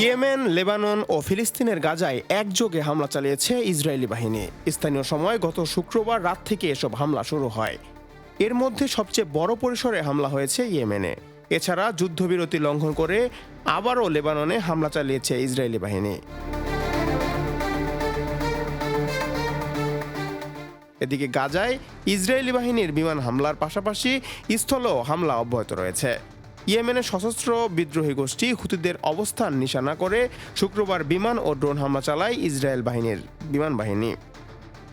Yemen, Lebanon ও ফিলিস্তিনের গাজায় একযোগে হামলা চালিয়েছে ইসরায়েলি বাহিনী। স্থানীয় সময় গত শুক্রবার রাত থেকে এসব হামলা শুরু হয়। এর মধ্যে সবচেয়ে বড় পরিসরে হামলা হয়েছে ইয়েমেনে। এছাড়া যুদ্ধবিরতি লঙ্ঘন করে আবারও লেবাননে হামলা চালিয়েছে ইসরায়েলি বাহিনী। এদিকে গাজায় ইসরায়েলি বাহিনীর বিমান হামলার পাশাপাশি স্থলও হামলা অব্যাহত রয়েছে। ইয়েমেনের সশস্ত্র বিদ্রোহী গোষ্ঠী হুতিদের অবস্থান নিশানা করে শুক্রবার বিমান ও ড্রোন হামলা চালায় ইসরায়েল বাহিনীর বিমান বাহিনী।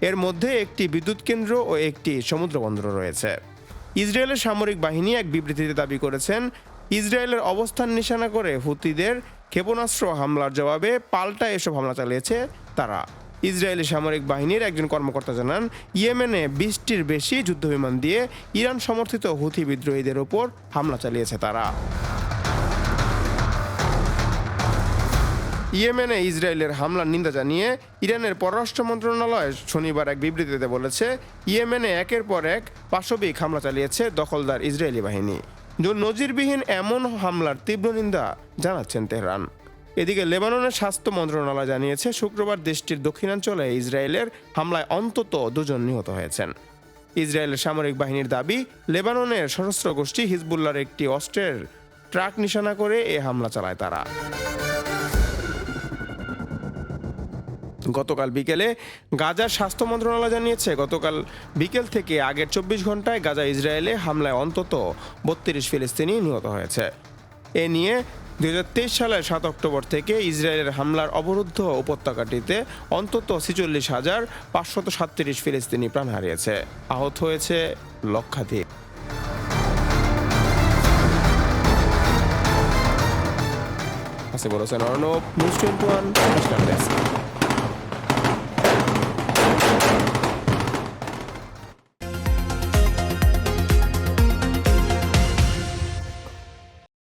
এর মধ্যে একটি বিদ্যুৎ কেন্দ্র ও একটি সমুদ্রবন্দর রয়েছে। ইসরায়েলের সামরিক বাহিনী এক বিবৃতিতে দাবি করেছেন, ইসরায়েলের অবস্থান নিশানা করে হুতিদের ক্ষেপণাস্ত্র হামলার জবাবে পাল্টা এসব হামলা চালিয়েছে তারা। ইসরায়েলি সামরিক বাহিনীর একজন কর্মকর্তা জানান, ইয়েমেনে বিশটির বেশি যুদ্ধবিমান দিয়ে ইরান সমর্থিত হুথি বিদ্রোহীদের ওপর হামলা চালিয়েছে তারা। ইয়েমেনে ইসরায়েলের হামলার নিন্দা জানিয়ে ইরানের পররাষ্ট্র মন্ত্রণালয় শনিবার এক বিবৃতিতে বলেছে, ইয়েমেনে একের পর এক পাশবিক হামলা চালিয়েছে দখলদার ইসরায়েলি বাহিনী। নজিরবিহীন এমন হামলার তীব্র নিন্দা জানাচ্ছেন তেহরান। এদিকে লেবাননের স্বাস্থ্য মন্ত্রণালয় জানিয়েছে, শুক্রবার দেশটির দক্ষিণাঞ্চলে ইসরায়েলের হামলায় অন্তত দুজন নিহত হয়েছেন। ইসরায়েলের সামরিক বাহিনীর দাবি, লেবাননের সশস্ত্র গোষ্ঠী হিজবুল্লার একটি অস্ত্রের ট্রাক নিশানা করে এ হামলা চালায় তারা। গতকাল বিকেলে গাজার স্বাস্থ্য মন্ত্রণালয় জানিয়েছে, গতকাল বিকেল থেকে আগের চব্বিশ ঘন্টায় গাজা ইসরায়েলে হামলায় অন্তত বত্রিশ ফিলিস্তিনি নিহত হয়েছে। এ নিয়ে দুই সালের সাত অক্টোবর থেকে ইসরায়েলের হামলার অবরুদ্ধ উপত্যকাটিতে অন্তত ছেচল্লিশ হাজার পাঁচশত সাতত্রিশ ফিলিস্তিনি প্রাণ হারিয়েছে। আহত হয়েছে লক্ষাধিক। আছে Hossain Arnab, news twenty one